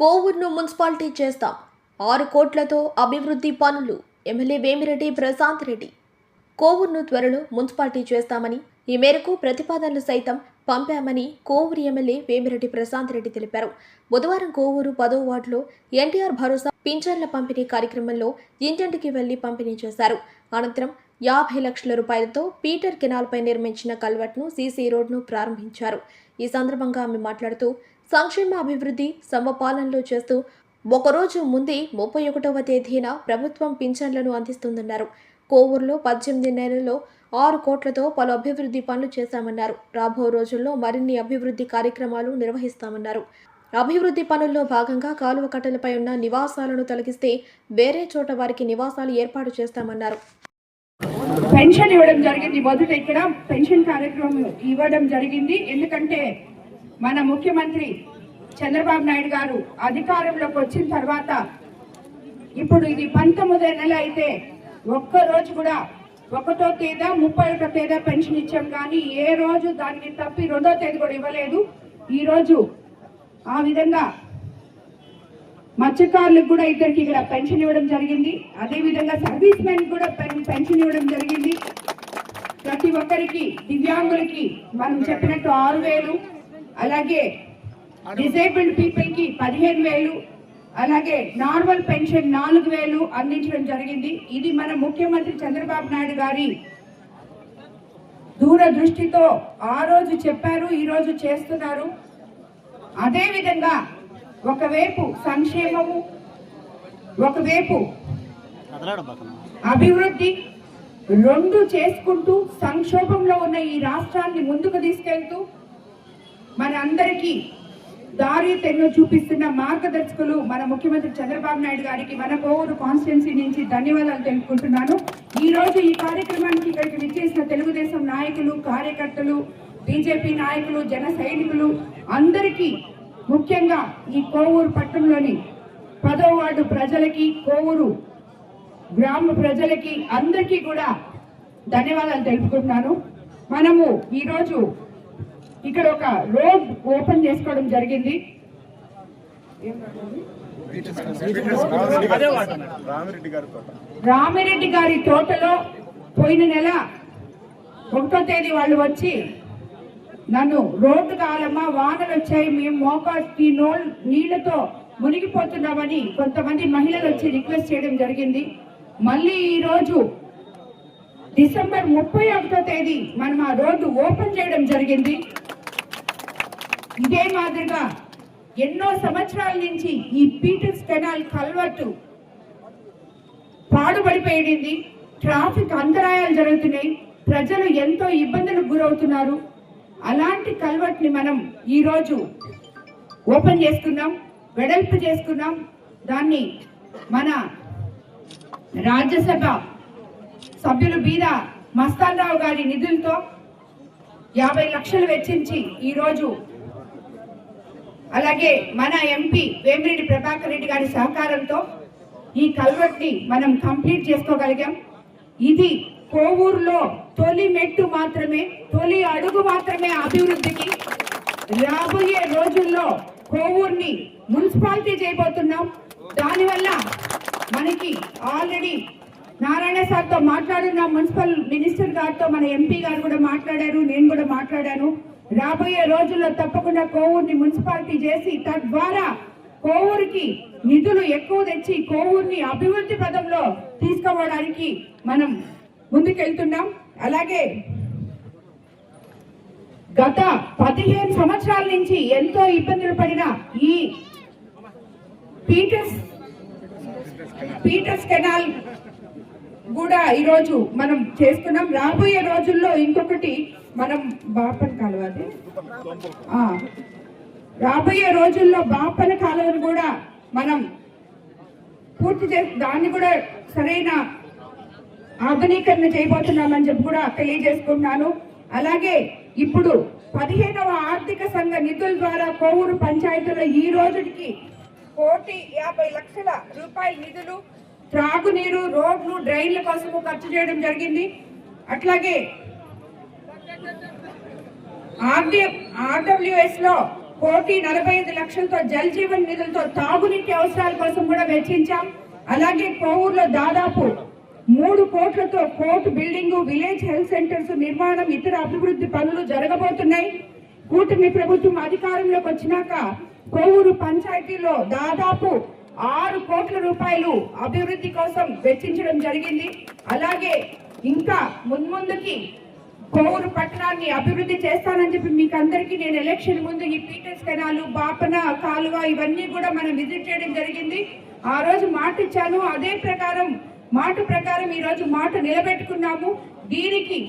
కోవూరును municipality చేస్తాం. ఆరు కోట్లతో అభివృద్ధి పనులు. ఎమ్మెల్యే వేమిరెడ్డి ప్రశాంత్ రెడ్డి. కోవూరును త్వరలో మున్సిపాలిటీ చేస్తామని ఈ మేరకు ప్రతిపాదనలు సైతం పంపామని కోవూరు ఎమ్మెల్యే వేమిరెడ్డి ప్రశాంత్ రెడ్డి తెలిపారు. బుధవారం కోవూరు పదో వార్డులో ఎన్టీఆర్ భరోసా పింఛన్ల పంపిణీ కార్యక్రమంలో ఇంటింటికి వెళ్ళి పంపిణీ చేశారు. అనంతరం యాభై లక్షల రూపాయలతో పీటర్ కెనాల్పై నిర్మించిన కల్వర్ట్ను సీసీ రోడ్ను ప్రారంభించారు. ఈ సందర్భంగా ఆమె మాట్లాడుతూ సంక్షేమ అభివృద్ధి సమపాలనలో చేస్తూ ఒకరోజు ముందే ముప్పై ఒకటవ తేదీన ప్రభుత్వం పింఛన్లను అందిస్తుందన్నారు. కోవూరులో పద్దెనిమిది నెలల్లో ఆరు కోట్లతో పలు అభివృద్ధి పనులు చేశామన్నారు. రాబో రోజుల్లో మరిన్ని అభివృద్ధి కార్యక్రమాలు నిర్వహిస్తామన్నారు. అభివృద్ధి పనుల్లో భాగంగా కాలువ కట్టలపై ఉన్న నివాసాలను తొలగిస్తే వేరే చోట వారికి నివాసాలు ఏర్పాటు చేస్తామన్నారు. పెన్షన్ ఇవ్వడం జరిగింది. మొదట ఇక్కడ పెన్షన్ కార్యక్రమం ఇవ్వడం జరిగింది. ఎందుకంటే మన ముఖ్యమంత్రి చంద్రబాబు నాయుడు గారు అధికారంలోకి వచ్చిన తర్వాత ఇప్పుడు ఇది పంతొమ్మిదో నెల అయితే ఒక్క రోజు కూడా ఒకటో తేదా ముప్పై ఒకటో తేదా పెన్షన్ ఇచ్చాం కానీ ఏ రోజు దానికి తప్పి రెండో తేదీ కూడా ఇవ్వలేదు. ఈరోజు ఆ విధంగా మత్స్యకారులకు కూడా ఇద్దరికి ఇక్కడ పెన్షన్ ఇవ్వడం జరిగింది. అదేవిధంగా సర్వీస్ మెన్ కూడా పెన్- పెన్షన్ ఇవ్వడం జరిగింది. ప్రతి ఒక్కరికి దివ్యాంగులకి మనం చెప్పినట్టు ఆరు వేలు అలాగే డిసేబుల్డ్ పీపుల్కి పదిహేను వేలు అలాగే నార్మల్ పెన్షన్ నాలుగు వేలు అందించడం జరిగింది. ఇది మన ముఖ్యమంత్రి చంద్రబాబు నాయుడు గారి దూరదృష్టితో ఆ రోజు చెప్పారు ఈ రోజు చేస్తున్నారు. అదేవిధంగా ఒకవైపు సంక్షేమము ఒకవైపు అభివృద్ధి రెండు చేసుకుంటూ సంక్షోభంలో ఉన్న ఈ రాష్ట్రాన్ని ముందుకు తీసుకెళ్తూ మన అందరికీ దారి తెన్ను చూపిస్తున్న మార్గదర్శకులు మన ముఖ్యమంత్రి చంద్రబాబు నాయుడు గారికి మన కోవూరు కాన్స్టిట్యున్సీ నుంచి ధన్యవాదాలు తెలుపుకుంటున్నాను. ఈ రోజు ఈ కార్యక్రమానికి ఇక్కడికి విచ్చేసిన తెలుగుదేశం నాయకులు కార్యకర్తలు బీజేపీ నాయకులు జన సైనికులు అందరికీ ముఖ్యంగా ఈ కోవూరు పట్టణంలోని పదో వార్డు ప్రజలకి కోవూరు గ్రామ ప్రజలకి అందరికీ కూడా ధన్యవాదాలు తెలుపుకుంటున్నాను. మనము ఈరోజు ఇక్కడ ఒక రోడ్ ఓపెన్ చేసుకోవడం జరిగింది. రామిరెడ్డి గారి తోటలో పోయిన నెల ఒకటో తేదీ వాళ్ళు వచ్చి నన్ను రోడ్డు కాలమ్మా వానలు వచ్చాయి మేము మోకాస్కి నో నీళ్ళతో మునిగిపోతున్నామని కొంతమంది మహిళలు వచ్చి రిక్వెస్ట్ చేయడం జరిగింది. మళ్ళీ ఈ రోజు డిసెంబర్ ముప్పై ఒకటో తేదీ మనం ఆ రోడ్డు ఓపెన్ చేయడం జరిగింది. ఇదే మాదిరిగా ఎన్నో సంవత్సరాల నుంచి ఈ పీటర్స్ కెనాల్ కల్వర్టు పాడుబడిపోయింది ట్రాఫిక్ అంతరాయాలు జరుగుతున్నాయి. ప్రజలు ఎంతో ఇబ్బందులకు గురవుతున్నారు. అలాంటి కల్వర్ట్ని మనం ఈరోజు ఓపెన్ చేసుకున్నాం వెడల్పు చేసుకున్నాం. దాన్ని మన రాజ్యసభ సభ్యులు బీద మస్తాన్ రావు గారి నిధులతో యాభై లక్షలు వెచ్చించి ఈరోజు అలాగే మన ఎంపీ వేమిరెడ్డి ప్రభాకర్ రెడ్డి గారి సహకారంతో ఈ కల్వర్ట్ని మనం కంప్లీట్ చేసుకోగలిగాం. ఇది కోవూరులో తొలి మెట్టు మాత్రమే తొలి అడుగు మాత్రమే అభివృద్ధికి రాబోయే రోజుల్లో కోవూరుని మున్సిపాలిటీ చేయబోతున్నాం. దానివల్ల మనకి ఆల్రెడీ నారాయణ సార్తో మాట్లాడున్నాం. మున్సిపల్ మినిస్టర్ గారితో మన ఎంపీ గారు కూడా మాట్లాడారు నేను కూడా మాట్లాడాను. రాబోయే రోజుల్లో తప్పకుండా కోవూరుని మున్సిపాలిటీ చేసి తద్వారా కోవూరుకి నిధులు ఎక్కువ తెచ్చి కోవూరుని అభివృద్ధి పదంలో తీసుకోవడానికి మనం ముందుకెళ్తున్నాం. అలాగే గత పదిహేను సంవత్సరాల నుంచి ఎంతో ఇబ్బందులు పడిన ఈ పీటర్స్ పీటర్స్ కెనాల్ కూడా ఈరోజు మనం చేస్తున్నాం రాబోయే రోజుల్లో ఇంకొకటి మనం బాపన కలవాలి రాబోయే రోజుల్లో బాపన కాలువను కూడా మనం పూర్తి చేసి దాన్ని కూడా సరైన ఆధునీకరణ చేయబోతున్నామని చెప్పి కూడా తెలియజేసుకుంటున్నాను. అలాగే ఇప్పుడు పదిహేనవ ఆర్థిక సంఘ నిధుల ద్వారా కోవూరు పంచాయతీలో ఈ రోజుకి కోటి యాభై లక్షల రూపాయల నిధులు త్రాగునీరు రోడ్లు డ్రైన్ల కోసం ఖర్చు చేయడం జరిగింది. అట్లాగే ఆర్డబ్ల్యూఎస్లో కోటి నలభై ఐదు లక్షలతో జల్ జీవన్ నిధులతో తాగునీటి అవసరాల కోసం కూడా వెచ్చించాం. అలాగే కోవూరులో దాదాపు మూడు కోట్లతో court building village health centres నిర్మాణం ఇతర అభివృద్ధి పనులు జరగబోతున్నాయి. కూటమి ప్రభుత్వం అధికారంలోకి వచ్చినాక కోవూరు పంచాయతీలో దాదాపు ఆరు కోట్ల రూపాయలు అభివృద్ధి కోసం వెచ్చించడం జరిగింది. అలాగే ఇంకా మున్ముందుకి కోవూరు పట్టణాన్ని అభివృద్ధి చేస్తానని చెప్పి మీకు అందరికీ నేను ఎలక్షన్ ముందు ఈ పీటర్స్ కెనాలు బాపన కాలువ ఇవన్నీ కూడా మనం విజిట్ చేయడం జరిగింది. ఆ రోజు మాట ఇచ్చాను. అదే ప్రకారం మాట ప్రకారం ఈ రోజు మాట నిలబెట్టుకున్నాము. దీనికి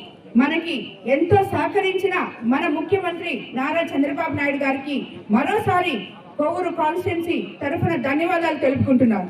మనకి ఎంతో సహకరించిన మన ముఖ్యమంత్రి నారా చంద్రబాబు నాయుడు గారికి మరోసారి కోవూరు కాన్స్టిట్యున్సీ తరఫున ధన్యవాదాలు తెలుపుకుంటున్నాను.